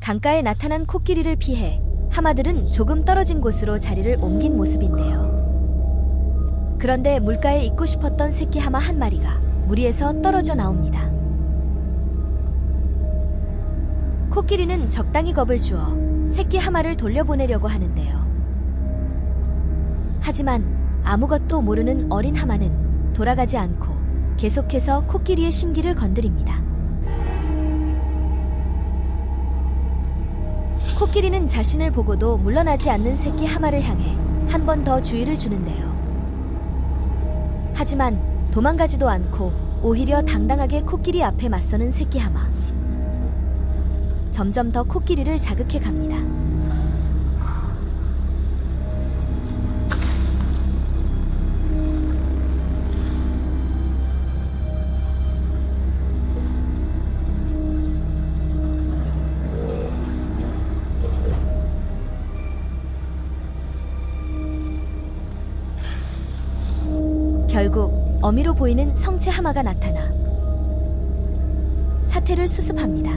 강가에 나타난 코끼리를 피해 하마들은 조금 떨어진 곳으로 자리를 옮긴 모습인데요. 그런데 물가에 있고 싶었던 새끼 하마 한 마리가 무리에서 떨어져 나옵니다. 코끼리는 적당히 겁을 주어 새끼 하마를 돌려보내려고 하는데요. 하지만 아무것도 모르는 어린 하마는 돌아가지 않고 계속해서 코끼리의 심기를 건드립니다. 코끼리는 자신을 보고도 물러나지 않는 새끼 하마를 향해 한 번 더 주의를 주는데요. 하지만 도망가지도 않고 오히려 당당하게 코끼리 앞에 맞서는 새끼 하마. 점점 더 코끼리를 자극해 갑니다. 결국 어미로 보이는 성체 하마가 나타나 사태를 수습합니다.